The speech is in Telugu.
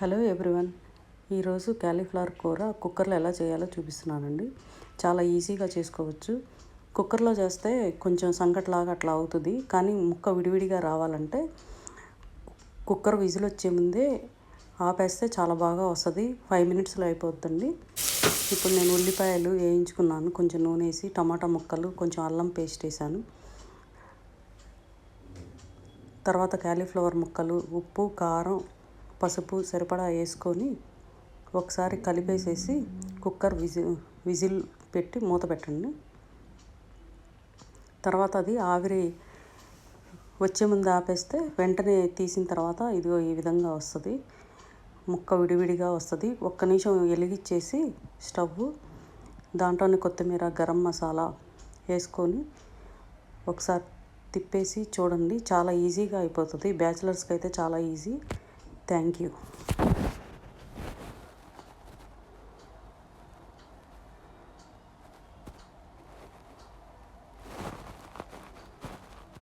Hello everyone. ఈరోజు క్యాలీఫ్లవర్ కూర కుక్కర్లో ఎలా చేయాలో చూపిస్తున్నానండి. చాలా ఈజీగా చేసుకోవచ్చు. కుక్కర్లో చేస్తే కొంచెం సంకట్లాగా అట్లా అవుతుంది. కానీ ముక్క విడివిడిగా రావాలంటే కుక్కర్ విజిల్ వచ్చే ముందే ఆపేస్తే చాలా బాగా వస్తుంది. ఫైవ్ మినిట్స్లో అయిపోతుందండి ఇప్పుడు నేను ఉల్లిపాయలు వేయించుకున్నాను. కొంచెం నూనె వేసి టమాటా ముక్కలు కొంచెం అల్లం పేస్ట్ వేసాను. తర్వాత క్యాలీఫ్లవర్ ముక్కలు ఉప్పు కారం పసుపు సరిపడా వేసుకొని ఒకసారి కలిపేసేసి కుక్కర్ విజిల్ విజిల్ పెట్టి మూత పెట్టండి. తర్వాత అది ఆవిరి వచ్చే ముందు ఆపేస్తే వెంటనే తీసిన తర్వాత ఇదిగో ఈ విధంగా వస్తుంది. ముక్క విడివిడిగా వస్తుంది. ఒక్క నిమిషం వెలిగిచ్చేసి స్టవ్ దాంట్లోనే కొత్తిమీర గరం మసాలా వేసుకొని ఒకసారి తిప్పేసి చూడండి. చాలా ఈజీగా అయిపోతుంది. బ్యాచిలర్స్కి అయితే చాలా ఈజీ. Thank you